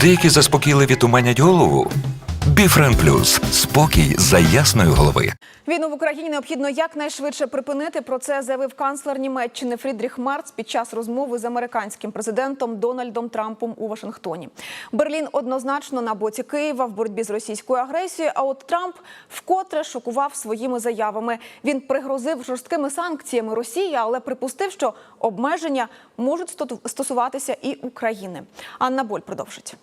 Деякі заспокійливі туманять голову. Біфрен Плюс спокій за ясної голови. Війну в Україні необхідно якнайшвидше припинити. Про це заявив канцлер Німеччини Фрідріх Марц під час розмови з американським президентом Дональдом Трампом у Вашингтоні. Берлін однозначно на боці Києва в боротьбі з російською агресією. А от Трамп вкотре шокував своїми заявами. Він пригрозив жорсткими санкціями Росії, але припустив, що обмеження можуть стосуватися і України. Анна Боль продовжить.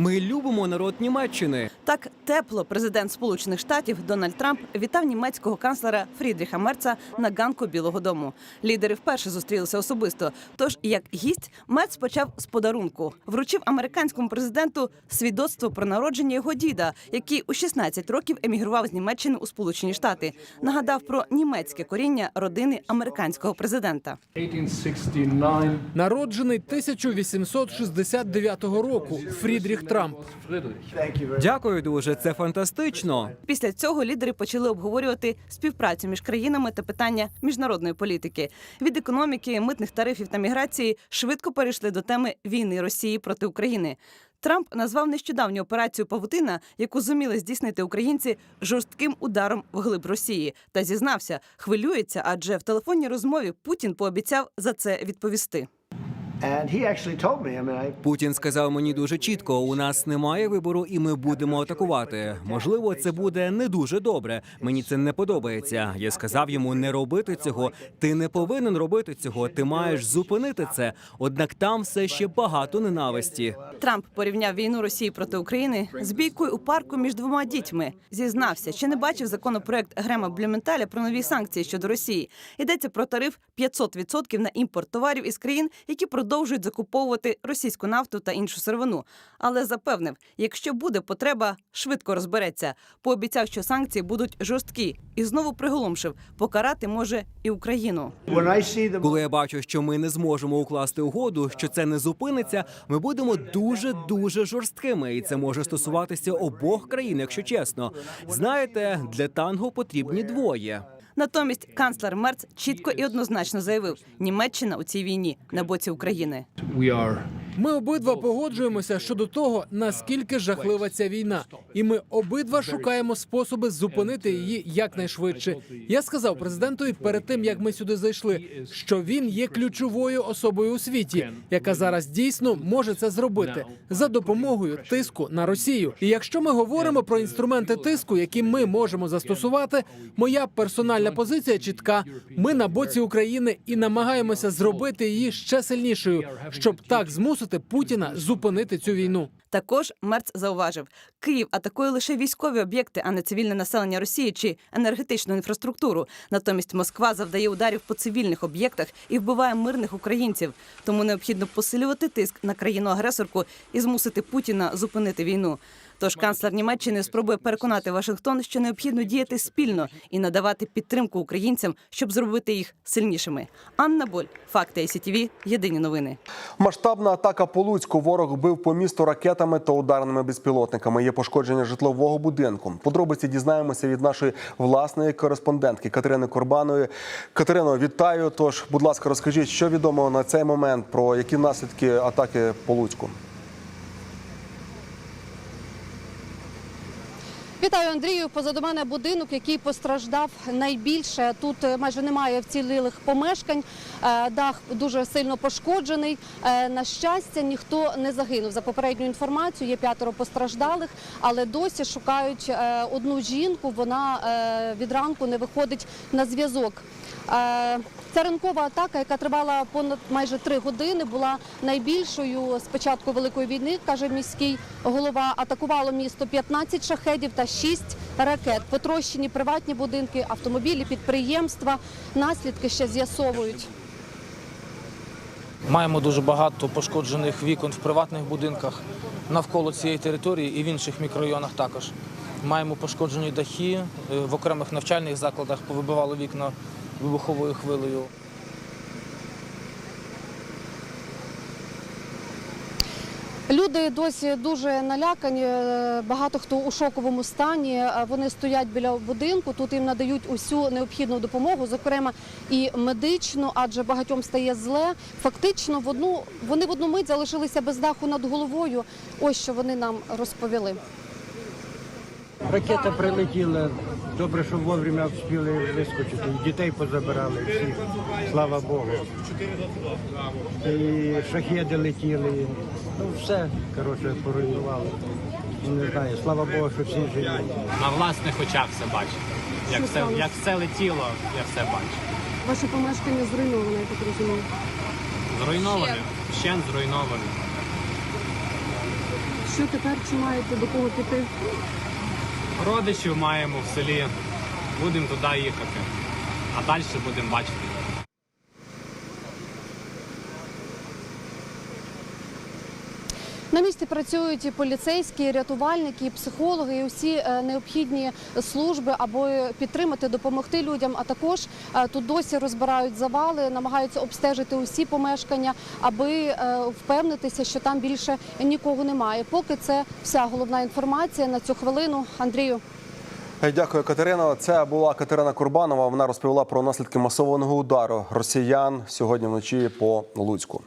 Ми любимо народ Німеччини. Так тепло президент Сполучених Штатів Дональд Трамп вітав німецького канцлера Фрідріха Мерца на ганку Білого Дому. Лідери вперше зустрілися особисто. Тож, як гість, Мерц почав з подарунку. Вручив американському президенту свідоцтво про народження його діда, який у 16 років емігрував з Німеччини у Сполучені Штати. Нагадав про німецьке коріння родини американського президента. 1869 Народжений 1869 року Фрідріх Трамп. Дякую дуже, це фантастично. Після цього лідери почали обговорювати співпрацю між країнами та питання міжнародної політики. Від економіки, митних тарифів та міграції швидко перейшли до теми війни Росії проти України. Трамп назвав нещодавню операцію Павутина, яку зуміли здійснити українці жорстким ударом вглиб Росії, та зізнався, хвилюється, адже в телефонній розмові Путін пообіцяв за це відповісти. Путін сказав мені дуже чітко: у нас немає вибору, і ми будемо атакувати. Можливо, це буде не дуже добре. Мені це не подобається. Я сказав йому не робити цього. Ти не повинен робити цього. Ти маєш зупинити це. Однак там все ще багато ненависті. Трамп порівняв війну Росії проти України з бійкою у парку між двома дітьми. Зізнався, що не бачив законопроект Грема Блюменталя про нові санкції щодо Росії. Йдеться про тариф 500% на імпорт товарів із країн, які продовжують закуповувати російську нафту та іншу сировину. Але запевнив, якщо буде потреба, швидко розбереться. Пообіцяв, що санкції будуть жорсткі, і знову приголомшив, покарати може і Україну. Коли я бачу, що ми не зможемо укласти угоду, що це не зупиниться, ми будемо дуже дуже жорсткими, і це може стосуватися обох країн, якщо чесно. Знаєте, для танго потрібні двоє. Натомість канцлер Мерц чітко і однозначно заявив: Німеччина у цій війні на боці України. Ми обидва погоджуємося щодо того, наскільки жахлива ця війна, і ми обидва шукаємо способи зупинити її якнайшвидше. Я сказав президентові перед тим, як ми сюди зайшли, що він є ключовою особою у світі, яка зараз дійсно може це зробити за допомогою тиску на Росію. І якщо ми говоримо про інструменти тиску, які ми можемо застосувати, моя персональна позиція чітка. Ми на боці України і намагаємося зробити її ще сильнішою, щоб так змусити Путіна зупинити цю війну. Також Мерц зауважив, Київ атакує лише військові об'єкти, а не цивільне населення Росії чи енергетичну інфраструктуру. Натомість Москва завдає ударів по цивільних об'єктах і вбиває мирних українців. Тому необхідно посилювати тиск на країну-агресорку і змусити Путіна зупинити війну. Тож канцлер Німеччини спробує переконати Вашингтон, що необхідно діяти спільно і надавати підтримку українцям, щоб зробити їх сильнішими. Анна Боль, факти ICTV, єдині новини. Масштабна атака по Луцьку. Ворог бив по місту ракетами та ударними безпілотниками. Є пошкодження житлового будинку. Подробиці дізнаємося від нашої власної кореспондентки Катерини Корбаної. Катерино, вітаю. Тож, будь ласка, розкажіть, що відомо на цей момент про які наслідки атаки по Луцьку. Вітаю Андрію. Позаду мене будинок, який постраждав найбільше. Тут е, майже немає вцілілих помешкань. Е, Дах дуже сильно пошкоджений. Е, На щастя, ніхто не загинув. За попередньою інформацією, є п'ятеро постраждалих, але досі шукають одну жінку. Вона від ранку не виходить на зв'язок. Ця ранкова атака, яка тривала понад майже три години, була найбільшою з початку великої війни, каже міський голова. Атакувало місто 15 шахедів та 6 ракет. Потрощені приватні будинки, автомобілі, підприємства. Наслідки ще з'ясовують. Маємо дуже багато пошкоджених вікон в приватних будинках навколо цієї території і в інших мікрорайонах також. Маємо пошкоджені дахи е, в окремих навчальних закладах, повибивало вікна вибуховою хвилею. Люди досі дуже налякані. е, Багато хто у шоковому стані. Е, Вони стоять біля будинку. Тут їм надають усю необхідну допомогу, зокрема і медичну, адже багатьом стає зле. Фактично, в одну вони в одну мить залишилися без даху над головою. Ось що вони нам розповіли. Ракета прилетіла. Добре, що вовремя встигли вискочити. Дітей позабирали всіх. Слава Богу. І шахеди летіли. Ну все, коротше, поруйнували. Ну, Не знаю, слава Богу, що всі живі. на власних очах все бачив. Як все, як все летіло, я все бачив. Ваше помешкання зруйноване, я так розумію. Зруйноване, ще зруйноване. Що тепер чи маєте до кого піти? Родичів маємо в селі. Будемо туди їхати. А далі будемо бачити. На місці працюють і поліцейські, і рятувальники, і психологи, і усі е, необхідні служби, аби підтримати, допомогти людям. А також е, тут досі розбирають завали, намагаються обстежити усі помешкання, аби е, впевнитися, що там більше нікого немає. Поки це вся головна інформація на цю хвилину. Андрію. Дякую, Катерина. Це була Катерина Курбанова. Вона розповіла про наслідки масованого удару росіян сьогодні вночі по Луцьку.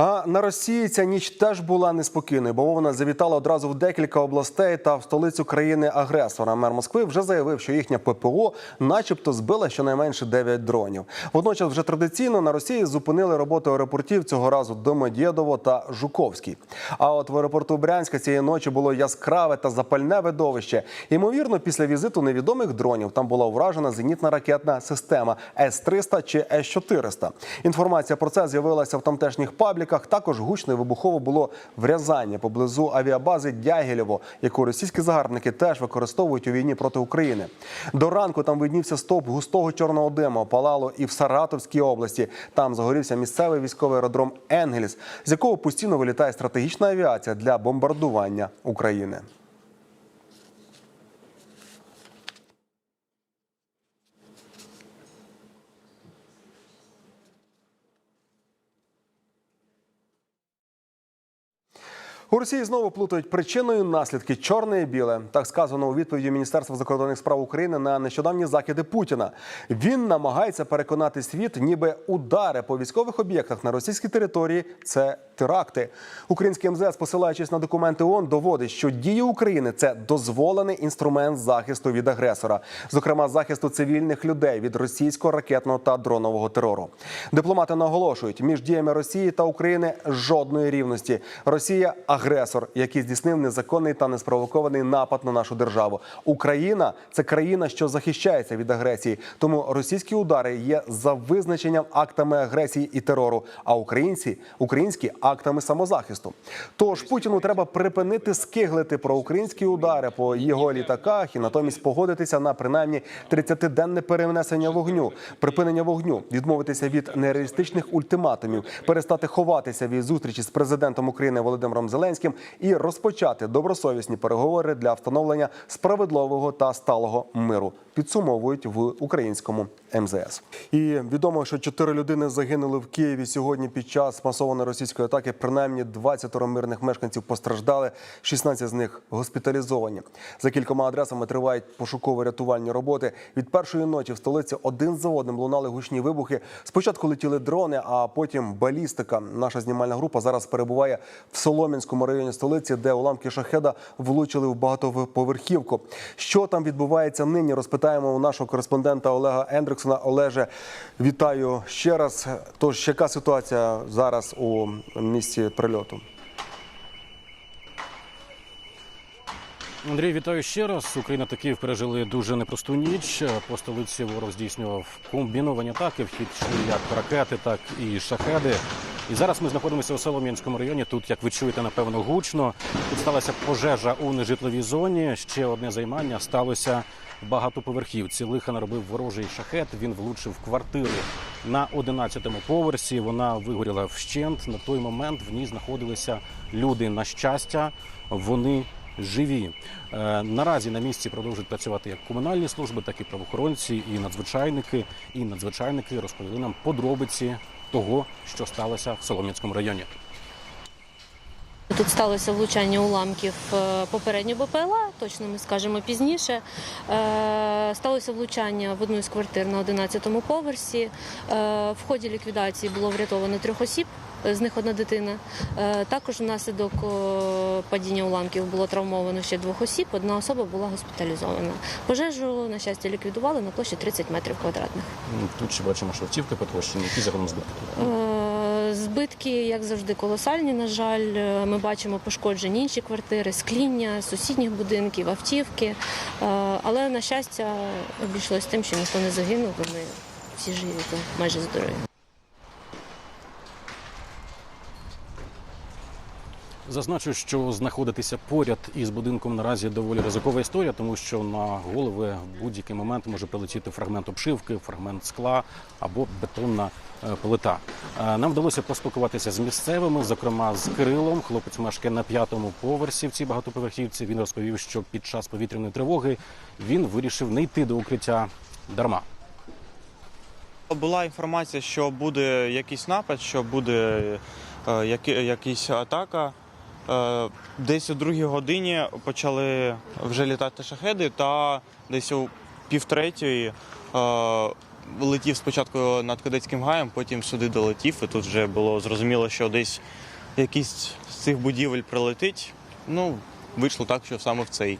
А на Росії ця ніч теж була неспокійною, бо вона завітала одразу в декілька областей та в столицю країни-агресора. Мер Москви вже заявив, що їхня ППО, начебто, збила щонайменше 9 дронів. Водночас, вже традиційно на Росії зупинили роботу аеропортів цього разу Домодєдово та Жуковський. А от в аеропорту Брянська цієї ночі було яскраве та запальне видовище. Ймовірно, після візиту невідомих дронів там була вражена зенітна ракетна система С-300 чи С-400. Інформація про це з'явилася в тамтешніх пабліках. Також гучно і вибухово було врязання поблизу авіабази Дягілєво, яку російські загарбники теж використовують у війні проти України. До ранку там виднівся стовп густого чорного диму. Палало і в Саратовській області. Там загорівся місцевий військовий аеродром Енгельс, з якого постійно вилітає стратегічна авіація для бомбардування України. У Росії знову плутають причиною наслідки чорне і біле. Так сказано у відповіді Міністерства закордонних справ України на нещодавні закиди Путіна. Він намагається переконати світ, ніби удари по військових об'єктах на російській території це теракти. Український МЗС, посилаючись на документи ООН, доводить, що дії України це дозволений інструмент захисту від агресора, зокрема захисту цивільних людей від російського ракетного та дронового терору. Дипломати наголошують, між діями Росії та України жодної рівності. Росія агресор, який здійснив незаконний та неспровокований напад на нашу державу. Україна це країна, що захищається від агресії. Тому російські удари є за визначенням актами агресії і терору. А українці українські актами самозахисту. Тож Путіну треба припинити скиглити про українські удари по його літаках і натомість погодитися на принаймні 30-денне перенесення вогню, припинення вогню, відмовитися від нереалістичних ультиматумів, перестати ховатися від зустрічі з президентом України Володимиром Зеленським і розпочати добросовісні переговори для встановлення справедливого та сталого миру. Підсумовують в українському МЗС. І відомо, що чотири людини загинули в Києві сьогодні під час масованої російської атаки. Принаймні 20 мирних мешканців постраждали, 16 з них госпіталізовані. За кількома адресами тривають пошуково-рятувальні роботи. Від першої ночі в столиці один за одним лунали гучні вибухи. Спочатку летіли дрони, а потім балістика. Наша знімальна група зараз перебуває в Солом'янському районі столиці, де уламки шахеда влучили в багатоповерхівку. Що там відбувається нині? Розпитаємо у нашого кореспондента Олега Ендриксона. Олеже, вітаю ще раз. Тож, яка ситуація зараз у місці прильоту? Андрій, вітаю ще раз. Україна та Київ пережили дуже непросту ніч. По столиці ворог здійснював комбіновані атаки, вхід як ракети, так і шахеди. І зараз ми знаходимося у Солом'янському районі. Тут, як ви чуєте, напевно, гучно. Тут сталася пожежа у нежитловій зоні. Ще одне займання сталося багатоповерхівці. Лиха наробив ворожий шахет. Він влучив квартиру на 11-му поверсі. Вона вигоріла вщент. На той момент в ній знаходилися люди. На щастя, вони живі. Е, Наразі на місці продовжують працювати як комунальні служби, так і правоохоронці, і надзвичайники. І надзвичайники розповіли нам подробиці того, що сталося в Солом'янському районі. Тут сталося влучання уламків е, попередньо БПЛА, точно ми скажемо пізніше. Е, Сталося влучання в одну з квартир на 11-му поверсі. Е, В ході ліквідації було врятовано трьох осіб, з них одна дитина. Е, Також внаслідок е, падіння уламків було травмовано ще двох осіб. Одна особа була госпіталізована. Пожежу, на щастя, ліквідували на площі 30 метрів квадратних. Тут ще бачимо, що автівки потрощені, які загалом збитки. Е, Збитки, як завжди, колосальні. На жаль, Е, ми бачимо пошкоджені інші квартири, скління сусідніх будинків, автівки. Е, Але на щастя обійшлось тим, що ніхто не загинув. Вони всі живі та майже здорові. Зазначу, що знаходитися поряд із будинком наразі доволі ризикова історія, тому що на голови в будь-який момент може прилетіти фрагмент обшивки, фрагмент скла або бетонна е, плита. Е, Нам вдалося поспілкуватися з місцевими, зокрема з Кирилом. Хлопець мешкає на п'ятому поверсі в цій багатоповерхівці. Він розповів, що під час повітряної тривоги він вирішив не йти до укриття дарма. Була інформація, що буде якийсь напад, що буде е, які, якась атака. Е, десь о другій годині почали вже літати шахеди, та десь о півтретьої е, летів спочатку над кадетським гаєм, потім сюди долетів, і тут вже було зрозуміло, що десь якийсь з цих будівель прилетить. Ну, вийшло так, що саме в цей.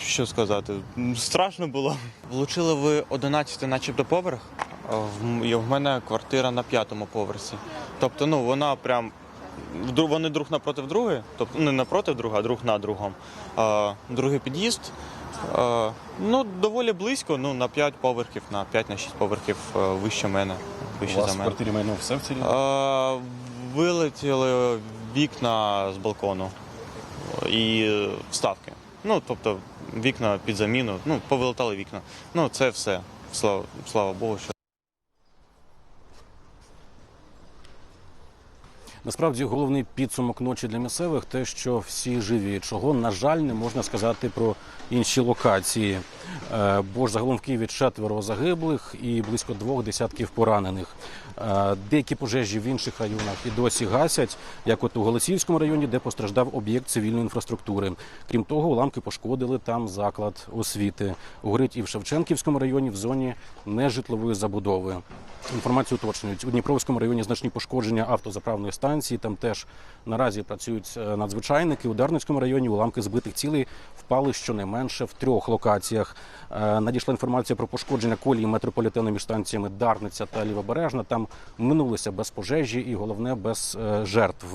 Що сказати? Страшно було. Влучили в 11 начебто поверх. а В і в мене квартира на п'ятому поверсі. Тобто, ну вона прям вони друг напроти друга, тобто не напроти друга, а друг на другому. А, другий під'їзд. А, ну, доволі близько, ну, на 5 поверхів, на 5 на 6 поверхів а, вище мене. Вище У вас за в мене. квартирі майно все в цілі? А, вилетіли вікна з балкону і е, вставки. Ну, тобто вікна під заміну, ну, повилетали вікна. Ну, це все. Слава, слава Богу, що. Насправді головний підсумок ночі для місцевих те, що всі живі, чого на жаль не можна сказати про інші локації. Е, Бо ж загалом в Києві четверо загиблих і близько двох десятків поранених. Е, Деякі пожежі в інших районах і досі гасять, як от у Голосіївському районі, де постраждав об'єкт цивільної інфраструктури. Крім того, уламки пошкодили там заклад освіти. Горить і в Шевченківському районі в зоні нежитлової забудови. Інформацію уточнюють. У Дніпровському районі значні пошкодження автозаправної станції. Там теж наразі працюють е, надзвичайники. У Дарницькому районі уламки збитих цілей впали щонайменше в трьох локаціях. Е, Надійшла інформація про пошкодження колії метрополітену між станціями Дарниця та Лівобережна. Там минулося без пожежі і головне без е, жертв.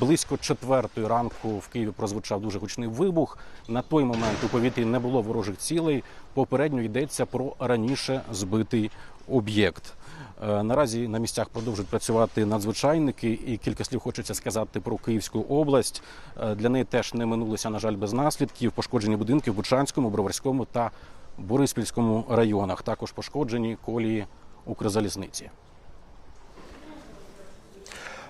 Близько четвертої ранку в Києві прозвучав дуже гучний вибух. На той момент у повітрі не було ворожих цілей. Попередньо йдеться про раніше збитий об'єкт. Е, Наразі на місцях продовжують працювати надзвичайники, і кілька слів хочеться сказати про Київську область. Е, Для неї теж не минулося, на жаль, без наслідків. Пошкоджені будинки в Бучанському, Броварському та Бориспільському районах. Також пошкоджені колії Укрзалізниці.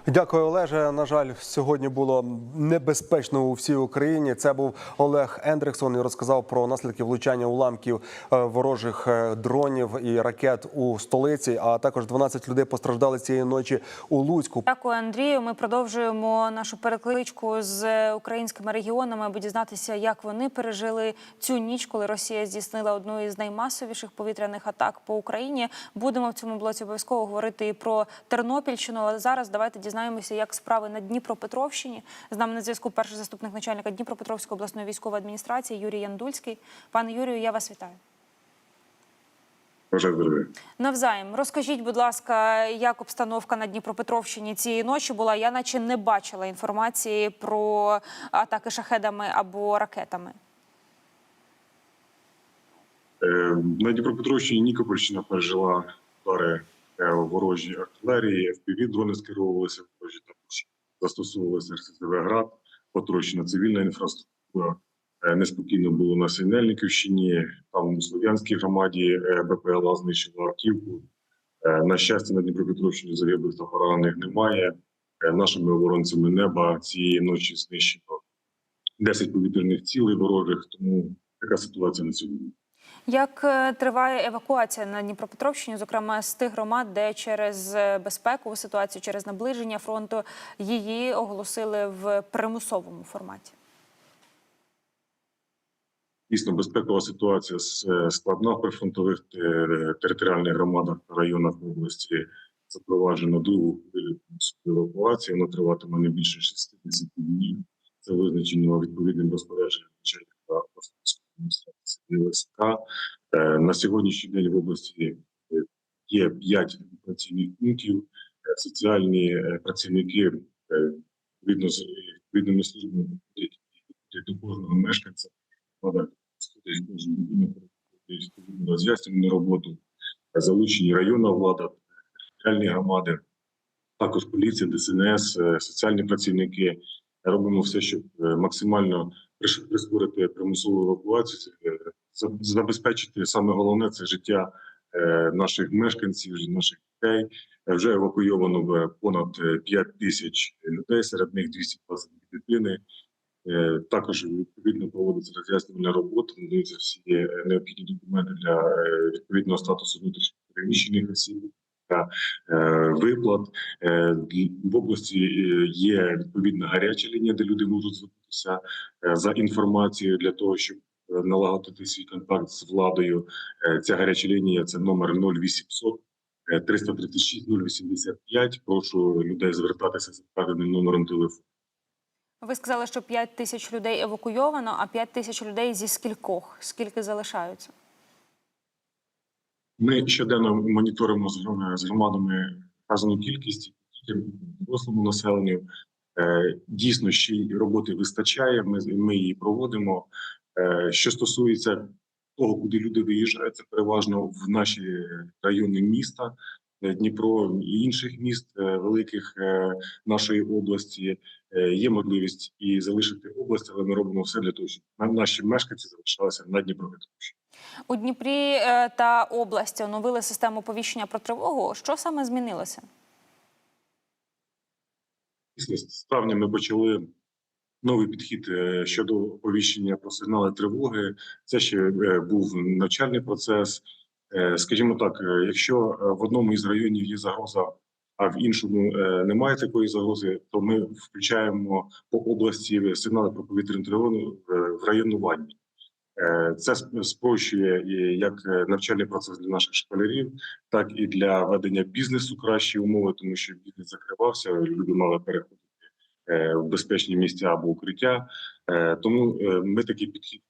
Дякую, Олеже. На жаль, сьогодні було небезпечно у всій Україні. Це був Олег Ендриксон і розказав про наслідки влучання уламків е, ворожих е, дронів і ракет у столиці. А також 12 людей постраждали цієї ночі у Луцьку. Дякую, Андрію. Ми продовжуємо нашу перекличку з українськими регіонами, аби дізнатися, як вони пережили цю ніч, коли Росія здійснила одну із наймасовіших повітряних атак по Україні. Будемо в цьому блоці обов'язково говорити і про Тернопільщину. Але зараз давайте дізнаємося, як справи на Дніпропетровщині. З нами на зв'язку перший заступник начальника Дніпропетровської обласної військової адміністрації Юрій Яндульський. Пане Юрію, я вас вітаю. Навзаєм, розкажіть, будь ласка, як обстановка на Дніпропетровщині цієї ночі була? Я наче не бачила інформації про атаки шахедами або ракетами. Е, На Дніпропетровщині Нікопольщина пережила удари е, ворожої артилерії, FPV-дрони скеровувалися ворожі також застосовувалися РСЗВ «Град», потрощена цивільна інфраструктура. Е, Неспокійно було на Синельниківщині, там у Слов'янській громаді е, БПЛА знищило автівку. На щастя, на Дніпропетровщині загиблих та поранених немає. Нашими оборонцями неба цієї ночі знищено 10 повітряних цілей ворожих, тому така ситуація на сьогодні. Як е, триває евакуація на Дніпропетровщині, зокрема з тих громад, де через е, безпекову ситуацію, через наближення фронту її оголосили в примусовому форматі? Дійсно, безпекова ситуація е, складна в прифронтових територіальних громадах та районах області. Запроваджено другу хвилю евакуації. Вона триватиме не більше 60 днів. Це визначено відповідним розпорядженням начальника ЛСК. Е, На сьогоднішній день в області е, є 5 евакуаційних пунктів. Е, Соціальні працівники відповідно з відповідними службами до кожного мешканця. Сходить кожен будинок, проводить роз'яснювальну роботу, залучені районна влада, територіальні громади, також поліція, ДСНС, соціальні працівники. Робимо все, щоб максимально прискорити примусову евакуацію, е, забезпечити саме головне це життя е, наших мешканців, наших дітей. Е, Вже евакуйовано понад е, 5 тисяч людей, серед них 222 дитини. Також відповідно проводиться роз'яснювальна робота, надаються всі е, необхідні документи для відповідного статусу внутрішньо переміщених осіб виплат. Е, В області е, є відповідна гаряча лінія, де люди можуть звернутися е, за інформацією для того, щоб е, налагодити свій контакт з владою. Е, Ця гаряча лінія це номер 0800 е, 336 085. Прошу людей звертатися за вказаним номером телефону. Ви сказали, що 5 тисяч людей евакуйовано, а 5 тисяч людей зі скількох? Скільки залишаються? Ми щоденно моніторимо з громадами вказану кількість дорослому населенню. Е, Дійсно, ще й роботи вистачає. Ми ми її проводимо. Е, Що стосується того, куди люди виїжджають, це переважно в наші райони міста. е, Дніпро і інших міст великих нашої області є можливість і залишити область, але ми робимо все для того, щоб на- наші мешканці залишалися на Дніпропетровщині. У Дніпрі е, та області оновили систему повіщення про тривогу. Що саме змінилося? Після з травня ми почали новий підхід е, щодо оповіщення про сигнали тривоги. Це ще е, був навчальний процес. Скажімо так, якщо в одному із районів є загроза, а в іншому немає такої загрози, то ми включаємо по області сигнали про повітряну тривогу в районуванні. Е, Це сп- спрощує як е, навчальний процес для наших школярів, так і для ведення бізнесу кращі умови, тому що бізнес закривався, люди мали переходити е, в безпечні місця або укриття. Тому ми такий підхід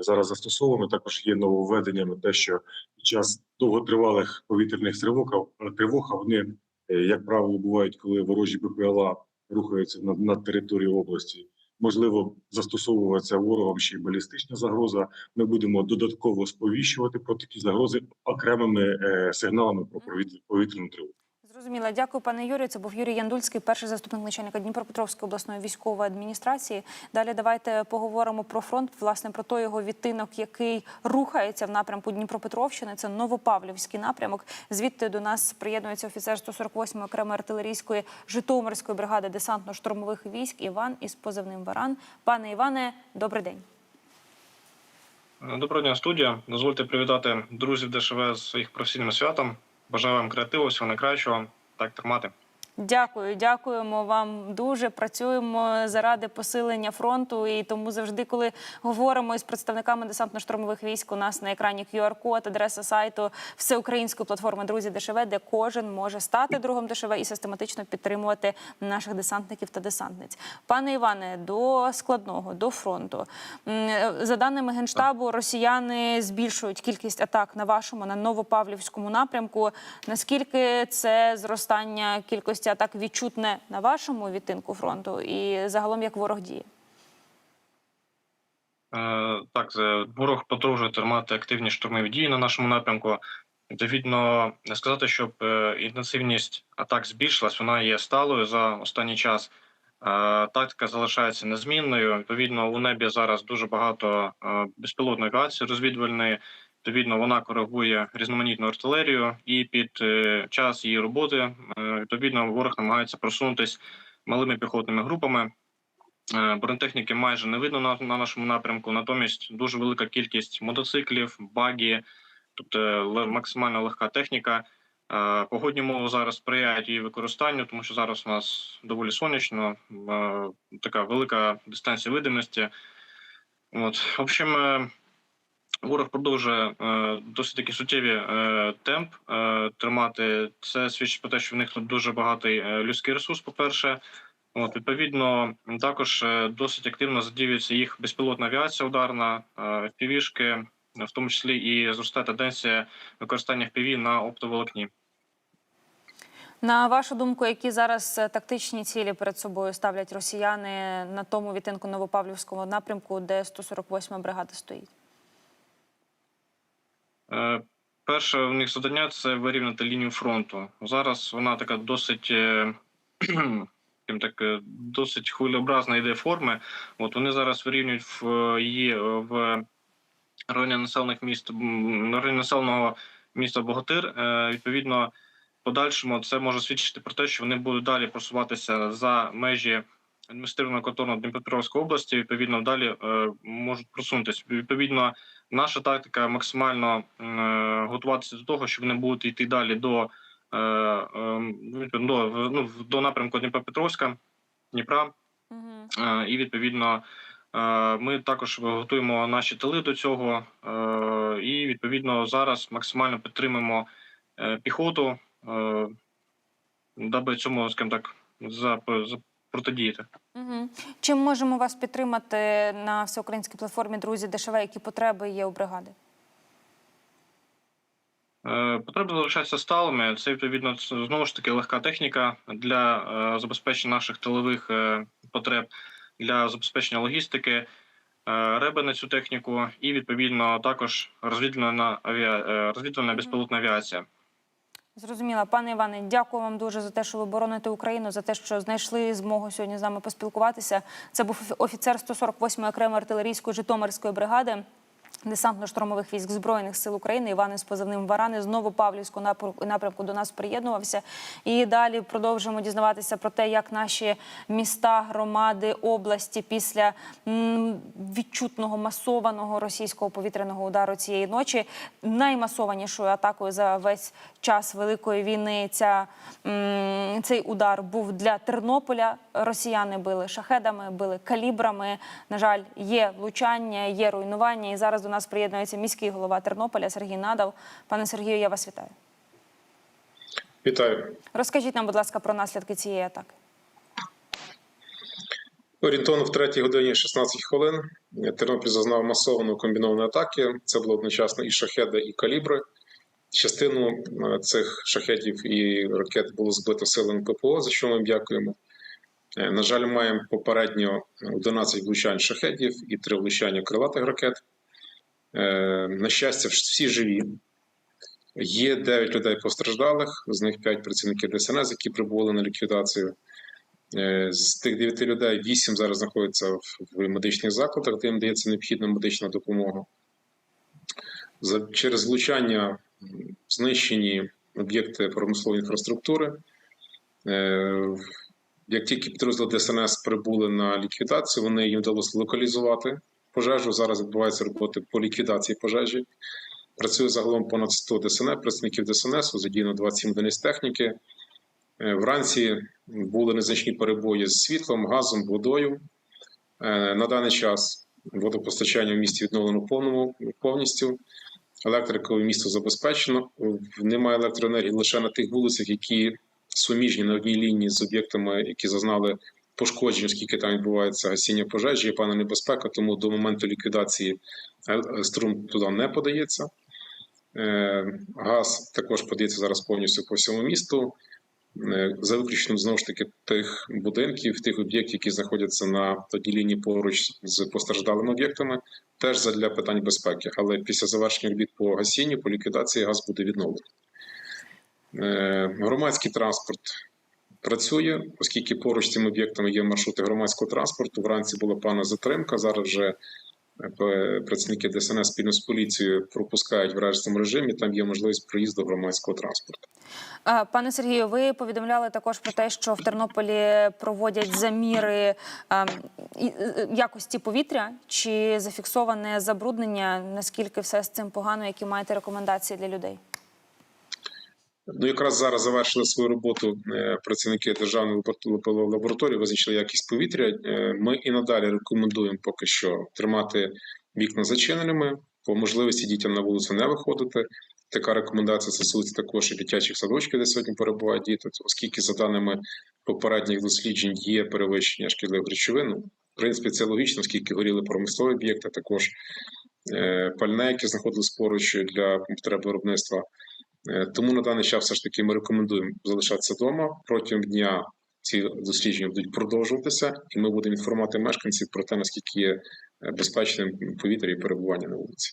зараз застосовуємо. Також є нововведеннями те, що під час довготривалих повітряних тривог, тривог вони, як правило, бувають, коли ворожі БПЛА рухаються над, над територією області. Можливо, застосовуватися ворогом ще й балістична загроза. Ми будемо додатково сповіщувати про такі загрози окремими е, сигналами про повітря- повітряну тривогу. Зрозуміла. Дякую, пане Юрію. Це був Юрій Яндульський, перший заступник начальника Дніпропетровської обласної військової адміністрації. Далі давайте поговоримо про фронт, власне, про той його відтинок, який рухається в напрямку Дніпропетровщини. Це Новопавлівський напрямок. Звідти до нас приєднується офіцер 148-ї окремої артилерійської Житомирської бригади десантно-штурмових військ Іван із позивним Варан. Пане Іване, добрий день. Доброго дня, студія. Дозвольте привітати друзів ДШВ з їх професійним святом. Бажаю вам креативу, всього найкращого. Так тримати. Дякую, дякуємо вам дуже. Працюємо заради посилення фронту. І тому завжди, коли говоримо із представниками десантно-штурмових військ, у нас на екрані QR-код, адреса сайту всеукраїнської платформи Друзі ДШВ, де кожен може стати другом ДШВ і систематично підтримувати наших десантників та десантниць. Пане Іване, до складного, до фронту. За даними генштабу, росіяни збільшують кількість атак на вашому на Новопавлівському напрямку. Наскільки це зростання кількості атак відчутне на вашому відтинку фронту, і загалом як ворог діє? Е, Так, е, ворог продовжує тримати активні штурмові дії на нашому напрямку. Відповідно, сказати, щоб е, інтенсивність атак збільшилась, вона є сталою за останній час. Тактика залишається незмінною. Відповідно, у небі зараз дуже багато безпілотної авіації розвідувальної. Відповідно, вона коригує різноманітну артилерію, і під е, час її роботи е, відповідно ворог намагається просунутись малими піхотними групами. Е, Бронетехніки майже не видно на, на нашому напрямку. Натомість дуже велика кількість мотоциклів, багі, тобто максимально легка техніка. Погодні умови зараз сприяють її використанню, тому що зараз у нас доволі сонячно, така велика дистанція видимості. От, в общем, ворог продовжує е, досить таки суттєві е, темп е, тримати. Це свідчить про те, що в них тут дуже багатий людський ресурс, по-перше. От, відповідно, також досить активно задіюється їх безпілотна авіація ударна, впівішки, в тому числі і зростає тенденція використання впіві на оптоволокні. На вашу думку, які зараз тактичні цілі перед собою ставлять росіяни на тому відтинку Новопавлівського напрямку, де 148 бригада стоїть? Е, Перше в них завдання це вирівняти лінію фронту. Зараз вона така досить, е, так, е, досить хвилеобразна йде форми. От вони зараз вирівнюють в її в районі населених міст районі населеного міста Богатир. Відповідно, подальшому це може свідчити про те, що вони будуть далі просуватися за межі адміністративного кордону Дніпропетровської області. Відповідно, далі можуть просунутися. Відповідно, наша тактика максимально е, готуватися до того, що вони будуть йти далі до, е, е, до, ну, до напрямку Дніпропетровська, Дніпра. Е, і відповідно ми також готуємо наші тили до цього. І відповідно зараз максимально підтримуємо піхоту, даби цьому, скажімо так, за, за протидіяти. Угу. Чим можемо вас підтримати на всеукраїнській платформі Друзі ДШВ? Які потреби є у бригади? Е, Потреби залишаються сталими. Це відповідно знову ж таки легка техніка для е, забезпечення наших тилових е, потреб, для забезпечення логістики, реби на цю техніку, і відповідно також розвідувальна авіа... безпілотна авіація. Зрозуміла, пане Іване, дякую вам дуже за те, що ви бороните Україну, за те, що знайшли змогу сьогодні з нами поспілкуватися. Це був офіцер 148-ї окремої артилерійської Житомирської бригади. Десантно-штурмових військ збройних сил України Іван із позивним Варани з Новопавлівського напрямку- до нас приєднувався. І далі продовжуємо дізнаватися про те, як наші міста, громади, області після відчутного масованого російського повітряного удару цієї ночі наймасованішою атакою за весь час великої війни. Ця цей удар був для Тернополя. Росіяни били шахедами, били калібрами. На жаль, є влучання, є руйнування. І зараз нас приєднується міський голова Тернополя Сергій Надав. Пане Сергію, я вас вітаю. Вітаю. Розкажіть нам, будь ласка, про наслідки цієї атаки. Орієнтовно в 3 годині 16 хвилин Тернопіль зазнав масованої комбінованої атаки. Це було одночасно і шахеди, і калібри. Частину е, цих шахетів і ракет було збито силами ППО, за що ми дякуємо. Е, На жаль, маємо попередньо 11 влучань шахетів і 3 влучання крилатих ракет. Е, На щастя, всі живі. Є 9 людей постраждалих, з них 5 працівників ДСНС, які прибули на ліквідацію. Е, З тих 9 людей 8 зараз знаходяться в- медичних закладах, де їм дається необхідна медична допомога. Через влучання знищені об'єкти промислової інфраструктури. Е, Як тільки підрозділи ДСНС прибули на ліквідацію, вони їм вдалося локалізувати пожежу. Зараз відбуваються роботи по ліквідації пожежі. Працює загалом понад 100 ДСНС, працівників ДСНС, задіяно 27 одиниць техніки. Е, Вранці були незначні перебої з світлом, газом, водою. Е, На даний час водопостачання в місті відновлено повному повністю. Електрикою місто забезпечено. Немає електроенергії лише на тих вулицях, які суміжні на одній лінії з об'єктами, які зазнали пошкоджень, оскільки там відбувається гасіння пожежі, є певна небезпека, тому до моменту ліквідації е, струм туди не подається. Е, Газ також подається зараз повністю по всьому місту. Е, За виключенням знову ж таки тих будинків, тих об'єктів, які знаходяться на одній лінії поруч з постраждалими об'єктами, теж для питань безпеки. Але після завершення робіт по гасінню, по ліквідації газ буде відновлений. Громадський транспорт працює, оскільки поруч з цими об'єктами є маршрути громадського транспорту. Вранці була пана затримка. Зараз вже е, працівники ДСНС спільно з поліцією пропускають в режимному режимі. Там є можливість проїзду громадського транспорту. Пане Сергію, ви повідомляли також про те, що в Тернополі проводять заміри ем, е, якості повітря. Чи зафіксоване забруднення? Наскільки все з цим погано? Які маєте рекомендації для людей? Ну, якраз зараз завершили свою роботу е, працівники державної лабор- лабораторії, визначили якість повітря. Е, Ми і надалі рекомендуємо поки що тримати вікна зачиненими, по можливості дітям на вулицю не виходити. Така рекомендація стосується також і дитячих садочків, де сьогодні перебувають діти, оскільки, за даними попередніх досліджень, є перевищення шкідливих речовин. Ну, В принципі, це логічно, оскільки горіли промислові об'єкти, також е, пальне, яке знаходилось поруч для потреб виробництва. Е, Тому на даний час все ж таки ми рекомендуємо залишатися вдома протягом дня. Ці дослідження будуть продовжуватися, і ми будемо інформувати мешканців про те, наскільки є е, безпечним повітря і перебування на вулиці.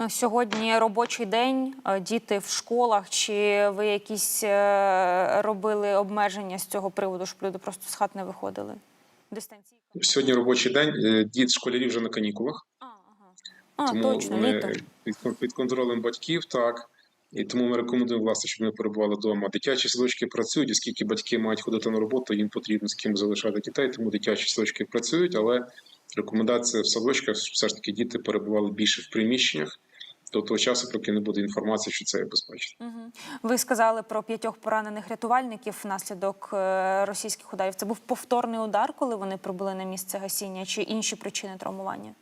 Ну, Сьогодні робочий день, е, діти в школах. Чи ви якісь е, робили обмеження з цього приводу, щоб люди просто з хат не виходили? Дистанційка? Сьогодні робочий день. е, Діт школярі вже на канікулах, А, тому точно, вони літо. під контролем батьків, так. І тому ми рекомендуємо власне, щоб вони перебували вдома. Дитячі садочки працюють, оскільки батьки мають ходити на роботу, їм потрібно з ким залишати дітей, тому дитячі садочки працюють, але рекомендація в садочках щоб все ж таки діти перебували більше в приміщеннях до того часу, поки не буде інформації, що це є безпечно. Мгм. Ви сказали про п'ятьох поранених рятувальників внаслідок е, російських ударів. Це був повторний удар, коли вони прибули на місце гасіння, чи інші причини травмування?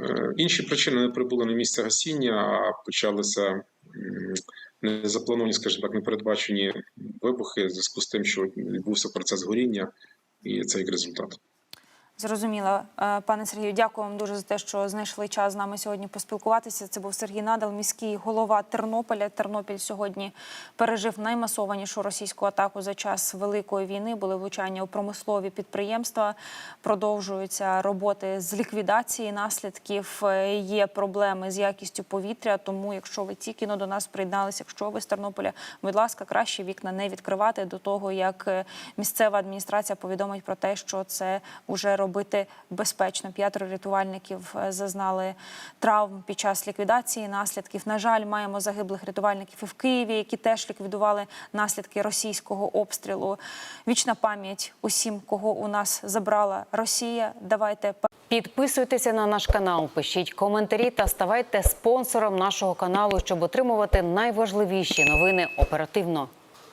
Е, Інші причини не прибули на місце гасіння, а почалися незаплановані, скажімо так, непередбачені вибухи в зв'язку з тим, що відбувся процес горіння, і це як результат. Зрозуміло, Е, пане Сергію, дякую вам дуже за те, що знайшли час з нами сьогодні поспілкуватися. Це був Сергій Надал, міський голова Тернополя. Тернопіль сьогодні пережив наймасованішу російську атаку за час великої війни. Були влучання у промислові підприємства. Продовжуються роботи з ліквідації наслідків. Е, Є проблеми з якістю повітря. Тому, якщо ви тільки но до нас приєдналися, якщо ви з Тернополя, будь ласка, краще вікна не відкривати до того, як е, місцева адміністрація повідомить про те, що це вже робити безпечно. П'ятеро рятувальників е, зазнали травм під час ліквідації наслідків. На жаль, маємо загиблих рятувальників і в Києві, які теж ліквідували наслідки російського обстрілу. Вічна пам'ять усім, кого у нас забрала Росія. Давайте Підписуйтеся на наш канал, пишіть коментарі та ставайте спонсором нашого каналу, щоб отримувати найважливіші новини оперативно.